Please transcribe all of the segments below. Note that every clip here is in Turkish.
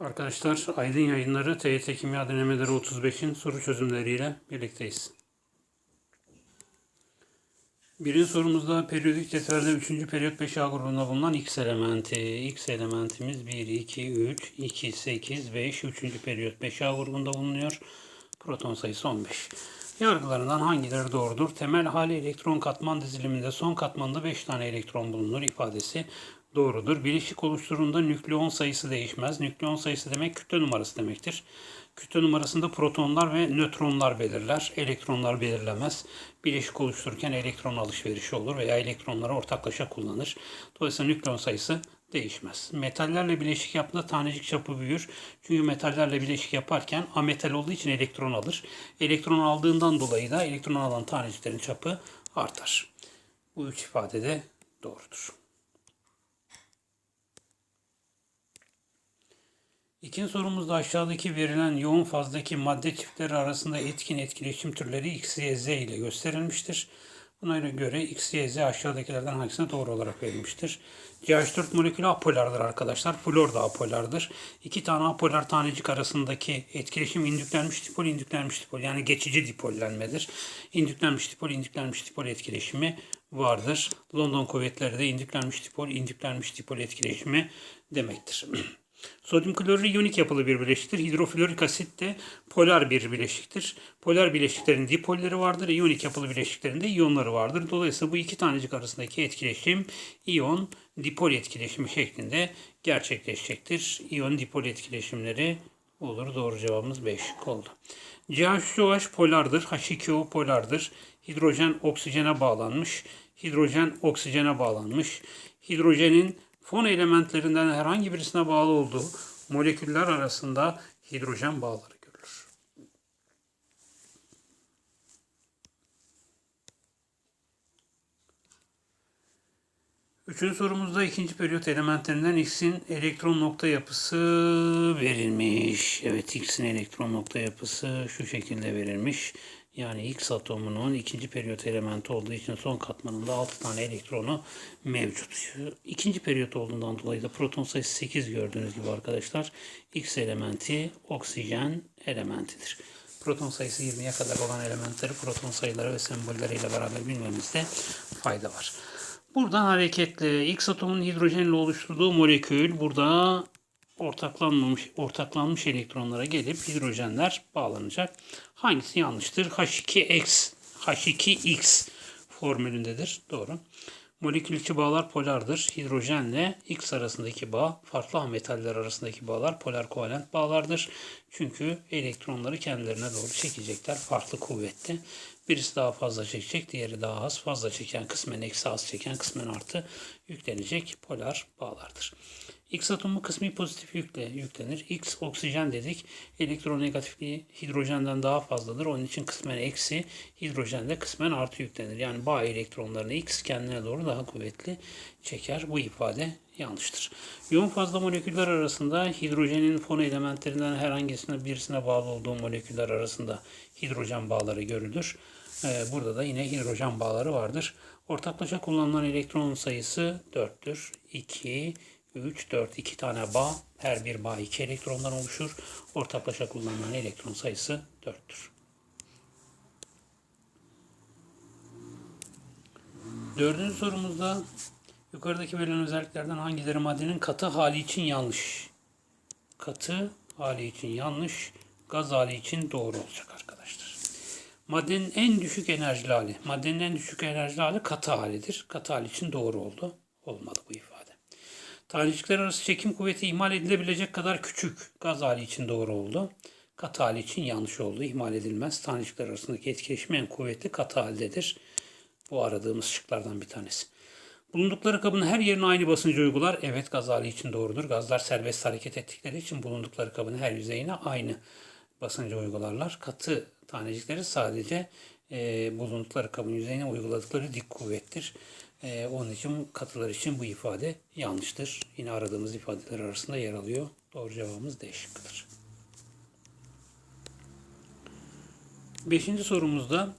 Arkadaşlar Aydın Yayınları TYT Kimya Denemeleri 35'in soru çözümleriyle birlikteyiz. Birinci sorumuzda periyodik cetvelde 3. periyot 5A grubunda bulunan X elementi. X elementimiz 1, 2, 3, 2, 8, 5. 3. periyot 5A grubunda bulunuyor. Proton sayısı 15. Yargılarından hangileri doğrudur? Temel hali elektron katman diziliminde son katmanda 5 tane elektron bulunur ifadesi doğrudur. Bileşik oluşturduğunda nükleon sayısı değişmez. Nükleon sayısı demek kütle numarası demektir. Kütle numarasında protonlar ve nötronlar belirler. Elektronlar belirlemez. Bileşik oluştururken elektron alışverişi olur veya elektronları ortaklaşa kullanır. Dolayısıyla nükleon sayısı değişmez. Metallerle bileşik yaptığında tanecik çapı büyür. Çünkü metallerle bileşik yaparken ametal olduğu için elektron alır. Elektron aldığından dolayı da elektron alan taneciklerin çapı artar. Bu üç ifade de doğrudur. İkinci sorumuzda aşağıdaki verilen yoğun fazdaki madde çiftleri arasında etkin etkileşim türleri X, Y, Z ile gösterilmiştir. Buna göre X, Y, Z aşağıdakilerden hangisine doğru olarak verilmiştir? CH4 molekülü apolardır arkadaşlar. Flor da apolardır. İki tane apolar tanecik arasındaki etkileşim indüklenmiş dipol, indüklenmiş dipol. Yani geçici dipollenmedir. İndüklenmiş dipol, indüklenmiş dipol etkileşimi vardır. London kuvvetleri de indüklenmiş dipol, indüklenmiş dipol etkileşimi demektir. Sodyum klorür iyonik yapılı bir bileşiktir. Hidroflorik asit de polar bir bileşiktir. Polar bileşiklerin dipolleri vardır. İyonik yapılı bileşiklerin de iyonları vardır. Dolayısıyla bu iki tanecik arasındaki etkileşim iyon dipol etkileşimi şeklinde gerçekleşecektir. İyon dipol etkileşimleri olur. Doğru cevabımız 5 oldu. CH3OH polardır. H2O polardır. Hidrojen oksijene bağlanmış. Hidrojen oksijene bağlanmış. Hidrojenin fon elementlerinden herhangi birisine bağlı olduğu moleküller arasında hidrojen bağları görülür. Üçüncü sorumuzda ikinci periyot elementlerinden X'in elektron nokta yapısı verilmiş. Evet X'in elektron nokta yapısı şu şekilde verilmiş. Yani X atomunun ikinci periyot elementi olduğu için son katmanında 6 tane elektronu mevcut. İkinci periyot olduğundan dolayı da proton sayısı 8 gördüğünüz gibi arkadaşlar. X elementi oksijen elementidir. Proton sayısı 20'ye kadar olan elementleri proton sayıları ve sembolleriyle beraber bilmemizde fayda var. Buradan hareketle X atomunun hidrojenle oluşturduğu molekül burada ortaklanmamış ortaklanmış elektronlara gelip hidrojenler bağlanacak. Hangisi yanlıştır? H2X, H2X formülündedir. Doğru. Molekül içi bağlar polardır. Hidrojenle X arasındaki bağ, farklı metaller arasındaki bağlar polar kovalent bağlardır. Çünkü elektronları kendilerine doğru çekecekler farklı kuvvette. Birisi daha fazla çekecek, diğeri daha az. Fazla çeken kısmen eksi az çeken kısmen artı yüklenecek polar bağlardır. X atomu kısmi pozitif yükle yüklenir. X oksijen dedik. Elektronegatifliği hidrojenden daha fazladır. Onun için kısmen eksi, hidrojende kısmen artı yüklenir. Yani bağ elektronlarını X kendine doğru daha kuvvetli çeker. Bu ifade yanlıştır. Yoğun fazla moleküller arasında hidrojenin fon elementlerinden herhangisine birisine bağlı olduğu moleküller arasında hidrojen bağları görülür. Ee, burada da yine hidrojen bağları vardır. Ortaklaşa kullanılan elektron sayısı 4'tür. 2, 3, 4, 2 tane bağ. Her bir bağ 2 elektrondan oluşur. Ortaklaşa kullanılan elektron sayısı 4'tür. Dördüncü sorumuzda yukarıdaki verilen özelliklerden hangileri maddenin katı hali için yanlış? Katı hali için yanlış, gaz hali için doğru olacak arkadaşlar. Maddenin en düşük enerjili hali, maddenin en düşük enerjili hali katı halidir. Katı hali için doğru oldu. Olmadı bu ifade. Tanecikler arası çekim kuvveti ihmal edilebilecek kadar küçük. Gaz hali için doğru oldu. Katı hali için yanlış oldu. İhmal edilmez. Tanecikler arasındaki etkileşim en kuvvetli katı haldedir. Bu aradığımız şıklardan bir tanesi. Bulundukları kabın her yerine aynı basıncı uygular. Evet gaz hali için doğrudur. Gazlar serbest hareket ettikleri için bulundukları kabın her yüzeyine aynı basıncı uygularlar. Katı tanecikleri sadece e, bulundukları kabın yüzeyine uyguladıkları dik kuvvettir. E, onun için katılar için bu ifade yanlıştır. Yine aradığımız ifadeler arasında yer alıyor. Doğru cevabımız D şıkkıdır. Beşinci sorumuzda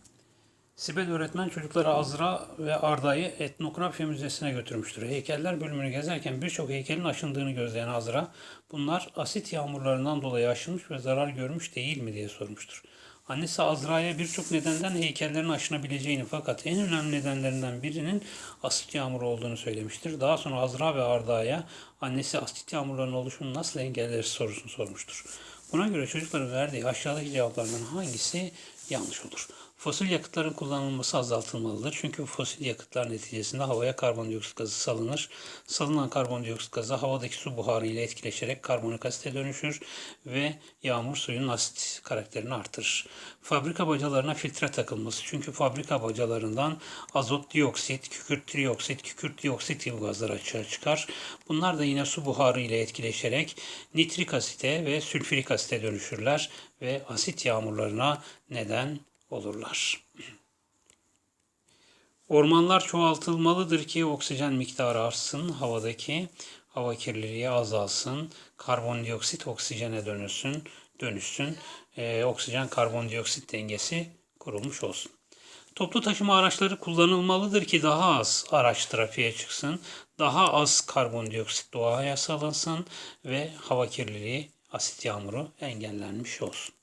Sibel öğretmen çocukları Azra ve Arda'yı etnografya müzesine götürmüştür. Heykeller bölümünü gezerken birçok heykelin aşındığını gözleyen Azra, bunlar asit yağmurlarından dolayı aşınmış ve zarar görmüş değil mi diye sormuştur. Annesi Azra'ya birçok nedenden heykellerin aşınabileceğini fakat en önemli nedenlerinden birinin asit yağmuru olduğunu söylemiştir. Daha sonra Azra ve Arda'ya annesi asit yağmurlarının oluşumunu nasıl engelleriz sorusunu sormuştur. Buna göre çocukların verdiği aşağıdaki cevaplardan hangisi yanlış olur? Fosil yakıtların kullanılması azaltılmalıdır. Çünkü fosil yakıtlar neticesinde havaya karbondioksit gazı salınır. Salınan karbondioksit gazı havadaki su buharı ile etkileşerek karbonik asite dönüşür ve yağmur suyunun asit karakterini artırır. Fabrika bacalarına filtre takılması. Çünkü fabrika bacalarından azot dioksit, kükürt trioksit, kükürt dioksit gibi gazlar açığa çıkar. Bunlar da yine su buharı ile etkileşerek nitrik asite ve sülfürik asite dönüşürler ve asit yağmurlarına neden olurlar. Ormanlar çoğaltılmalıdır ki oksijen miktarı artsın, havadaki hava kirliliği azalsın, karbondioksit oksijene dönüşsün, dönüşsün, Ee, oksijen karbondioksit dengesi kurulmuş olsun. Toplu taşıma araçları kullanılmalıdır ki daha az araç trafiğe çıksın, daha az karbondioksit doğaya salınsın ve hava kirliliği, asit yağmuru engellenmiş olsun.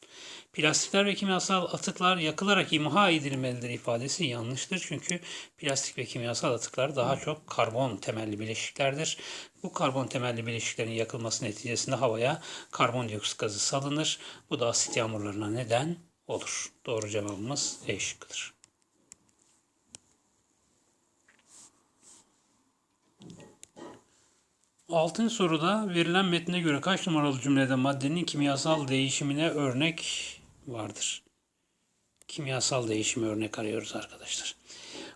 Plastikler ve kimyasal atıklar yakılarak imha edilmelidir ifadesi yanlıştır. Çünkü plastik ve kimyasal atıklar daha çok karbon temelli bileşiklerdir. Bu karbon temelli bileşiklerin yakılması neticesinde havaya karbondioksit gazı salınır. Bu da asit yağmurlarına neden olur. Doğru cevabımız E şıkkıdır. Altıncı soruda verilen metne göre kaç numaralı cümlede maddenin kimyasal değişimine örnek vardır? Kimyasal değişimi örnek arıyoruz arkadaşlar.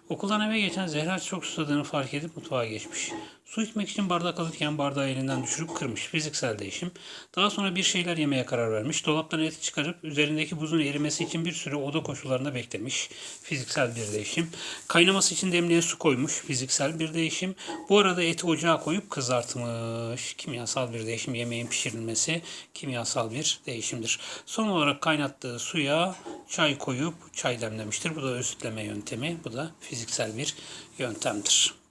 Okuldan eve geçen Zehra çok susadığını fark edip mutfağa geçmiş. Su içmek için bardak alırken bardağı elinden düşürüp kırmış. Fiziksel değişim. Daha sonra bir şeyler yemeye karar vermiş. Dolaptan eti çıkarıp üzerindeki buzun erimesi için bir süre oda koşullarında beklemiş. Fiziksel bir değişim. Kaynaması için demliğe su koymuş. Fiziksel bir değişim. Bu arada eti ocağa koyup kızartmış. Kimyasal bir değişim. Yemeğin pişirilmesi kimyasal bir değişimdir. Son olarak kaynattığı suya çay koyup çay demlemiştir. Bu da özütleme yöntemi. Bu da fiziksel bir yöntemdir.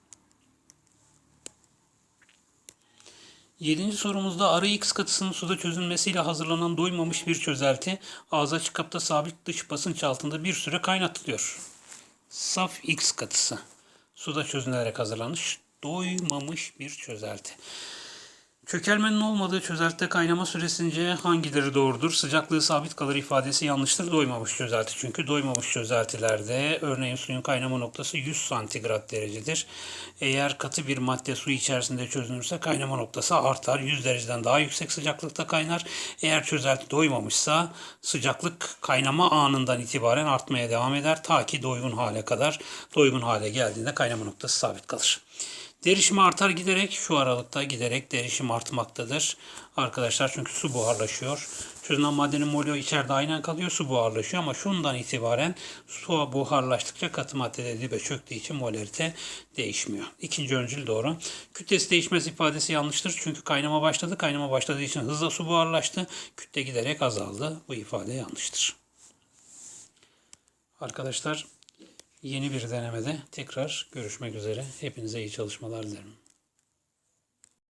Yedinci sorumuzda arı X katısının suda çözülmesiyle hazırlanan doymamış bir çözelti ağza açık kapta sabit dış basınç altında bir süre kaynatılıyor. Saf X katısı suda çözünerek hazırlanmış doymamış bir çözelti. Çökelmenin olmadığı çözeltide kaynama süresince hangileri doğrudur? Sıcaklığı sabit kalır ifadesi yanlıştır. Doymamış çözelti. Çünkü doymamış çözeltilerde örneğin suyun kaynama noktası 100 santigrat derecedir. Eğer katı bir madde su içerisinde çözünürse kaynama noktası artar. 100 dereceden daha yüksek sıcaklıkta kaynar. Eğer çözelti doymamışsa sıcaklık kaynama anından itibaren artmaya devam eder. Ta ki doygun hale kadar. Doygun hale geldiğinde kaynama noktası sabit kalır. Derişim artar giderek şu aralıkta giderek derişim artmaktadır. Arkadaşlar çünkü su buharlaşıyor. Çözünen maddenin molü içeride aynen kalıyor. Su buharlaşıyor ama şundan itibaren su buharlaştıkça katı maddede dibe çöktüğü için molarite değişmiyor. İkinci öncül doğru. Kütlesi değişmez ifadesi yanlıştır. Çünkü kaynama başladı. Kaynama başladığı için hızla su buharlaştı. Kütle giderek azaldı. Bu ifade yanlıştır. Arkadaşlar Yeni bir denemede tekrar görüşmek üzere. Hepinize iyi çalışmalar dilerim.